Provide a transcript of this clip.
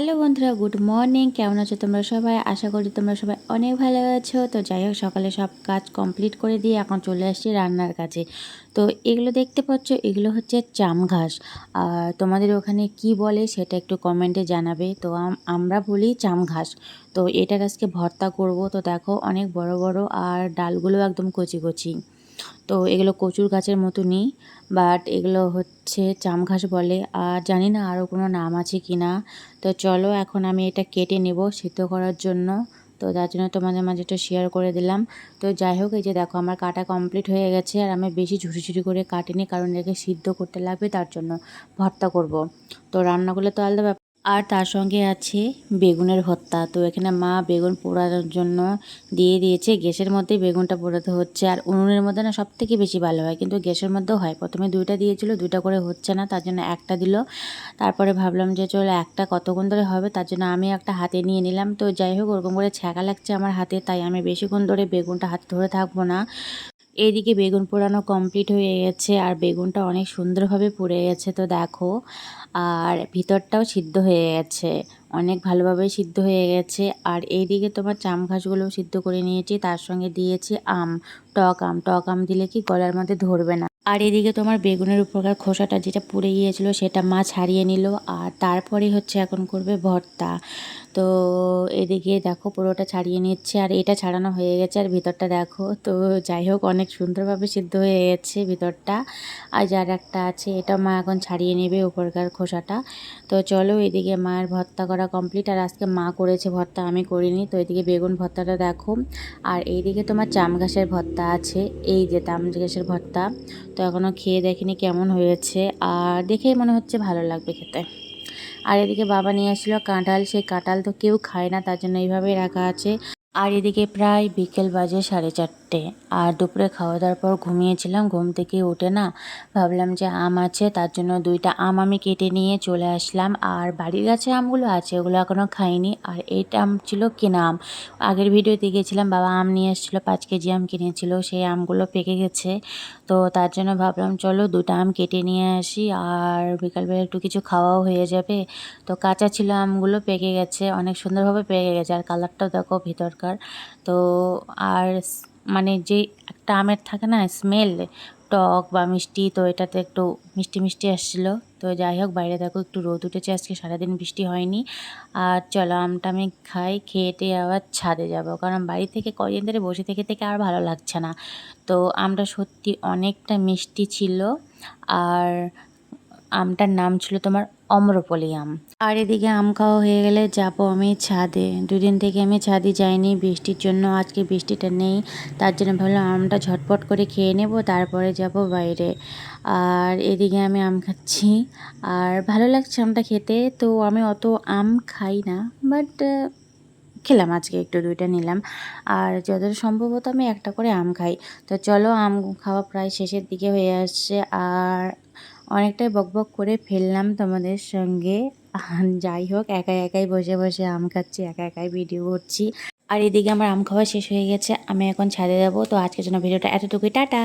Hello বন্ধুরা, good morning. কেমন আছো তোমরা সবাই? আশা করি তোমরা সবাই অনেক ভালো আছো। তো যাই হোক, সকালে সব কাজ কমপ্লিট করে দিয়ে এখন চলে আসছি রান্নার কাছে তো এগুলো দেখতে পাচ্ছ, এগুলো হচ্ছে চাম ঘাস। আর তোমাদের ওখানে কি বলে সেটা একটু কমেন্টে জানাবে। তো আমরা বলি চাম ঘাস। তো এটার আজকে ভর্তা করব। তো দেখো, অনেক বড় বড় আর ডালগুলো একদম কচি কচি। তো এগুলো কচুর গাছের মতনই বাট এগুলো হচ্ছে চাম ঘাস বলে, আর জানি না আরও কোনো নাম আছে কি না তো চলো এখন আমি এটা কেটে নেব সিদ্ধ করার জন্য। তো তার জন্য তোমাদের মাঝে একটু শেয়ার করে দিলাম। তো যাই হোক, এই যে দেখো, আমার কাটা কমপ্লিট হয়ে গেছে, আর আমি বেশি ঝুড়ি ঝুড়ি করে কাটিনি, কারণ এটাকে সিদ্ধ করতে লাগবে, তার জন্য ভর্তা করব। তো রান্নাগুলো তো আলাদা আর তার সঙ্গে আছে বেগুনের ভর্তা। তো এখানে মা বেগুন পোড়ানোর জন্য দিয়ে দিয়েছে। গ্যাসের মধ্যেই বেগুনটা পোড়াতে হচ্ছে। আর উনুনের মধ্যে না সব থেকে বেশি ভালো হয়। কিন্তু গ্যাসের মধ্যেও হয়। প্রথমে দুইটা দিয়েছিল, দুইটা করে হচ্ছে না। তার জন্য একটা দিল। তারপরে ভাবলাম যে চলো একটা কতক্ষণ ধরে হবে? তার জন্য আমি একটা হাতে নিয়ে নিলাম। তো যাই হোক, ওরকম করে ছ্যাঁকা লাগছে আমার হাতে। তাই আমি বেশিক্ষণ ধরে বেগুনটা হাতে ধরে থাকব না। এইদিকে বেগুন পোড়ানো কমপ্লিট হয়ে গেছে আর বেগুনটা অনেক সুন্দরভাবে পুড়ে গেছে, তো দেখো। আর ভিতরটাও সিদ্ধ হয়ে গেছে, অনেক ভালোভাবে সিদ্ধ হয়ে গেছে। আর এইদিকে তোমার চাম ঘাসগুলো সিদ্ধ করে নিয়েছি, তার সঙ্গে দিয়েছি আম, টক আম। টক আম দিলে কি গলার মধ্যে ধরবে না। আর এদিকে তোমার বেগুনের উপরকার খোসাটা যেটা পুড়ে গিয়েছিল সেটা মা ছাড়িয়ে নিল, আর তারপরে হচ্ছে এখন করবে ভর্তা। তো এদিকে দেখো পুরোটা ছাড়িয়ে নিচ্ছে আর এটা ছাড়ানো হয়ে গেছে আর ভিতরটা দেখো। তো যাই হোক, অনেক সুন্দরভাবে সিদ্ধ হয়ে গেছে ভিতরটা। আর যার একটা আছে, এটা মা এখন ছাড়িয়ে নেবে উপরকার খোসাটা। তো চলো এদিকে মায়ের ভর্তা করা কমপ্লিট আর আজকে মা করেছে ভর্তা, আমি করিনি। তো এদিকে বেগুন ভর্তাটা দেখো। আর এইদিকে তোমার চাম ঘাসের ভর্তা আছে, এই যে তাম ঘাসের ভর্তা। তো এখনও খেয়ে দেখিনি কেমন হয়েছে, আর দেখেই মনে হচ্ছে ভালো লাগবে খেতে। আর এদিকে বাবা নিয়ে আসলো কাঁঠাল, সেই কাঁঠাল তো কেউ খায় না, তার জন্য এইভাবে রাখা আছে। আর এদিকে প্রায় বিকেল বাজে সাড়ে চারটে। আর দুপুরে খাওয়া দাওয়ার পর ঘুমিয়েছিলাম। ঘুম থেকে উঠে না ভাবলাম যে আম আছে, তার জন্য দুইটা আম আমি কেটে নিয়ে চলে আসলাম। আর বাড়ির গাছে আমগুলো আছে, ওগুলো এখনও খাইনি। আর এইটা আম ছিল কেনা আম? আগের ভিডিওতে গেছিলাম বাবা আম নিয়ে এসেছিল পাঁচ কেজি আম কিনেছিল, সেই আমগুলো পেকে গেছে। তো তার জন্য ভাবলাম, চলো দুটা আম কেটে নিয়ে আসি। আর বিকালবেলা একটু কিছু খাওয়াও হয়ে যাবে। তো কাঁচা ছিল আমগুলো পেকে গেছে, অনেক সুন্দরভাবে পেকে গেছে। আর কালারটাও দেখো ভিতরকার। তো আর মানে যে একটা আমের থাকে না স্মেল টক বা মিষ্টি, তো এটাতে একটু মিষ্টি মিষ্টি আসছিল। তো যাই হোক, বাইরে দেখো একটু রোদ উঠেছে, আজকে সারাদিন বৃষ্টি হয়নি। আর চলো, আমটা আমি খাই, খেয়ে টেয়ে আবার ছাদে যাব। কারণ বাড়ি থেকে কদিন ধরে বসে থেকে থেকে আর ভালো লাগছে না। তো আমটা সত্যি অনেকটা মিষ্টি ছিল। আর আমটার নাম ছিল তোমার অম্রপলি আম আর এদিকে আম খাওয়া হয়ে গেলে যাব আমি ছাদে। দুদিন থেকে আমি ছাদে যাইনি, বৃষ্টির জন্য। আজকে বৃষ্টিটা নেই, তার জন্য ভাবলাম আমটা ঝটপট করে খেয়ে নেব, তারপরে যাব বাইরে। আর এদিকে আমি আম খাচ্ছি। আর ভালো লাগছে আমটা খেতে, তো আমি অত আম খাই না, বাট খেলাম আজকে, একটু দুইটা নিলাম। আর যতটা সম্ভবত আমি একটা করে আম খাই। তো চলো আম খাওয়া প্রায় শেষের দিকে হয়ে আসছে। আর অনেকটাই বকবক করে ফেললাম তোমাদের সঙ্গে। যাই হোক একা একাই বসে বসে আম খাচ্ছি, একা একাই ভিডিও করছি। আর এদিকে আমার আম খাওয়া শেষ হয়ে গেছে, আমি এখন ছাদে যাব। তো আজকের জন্য ভিডিওটা এতটুকুই। টাটা!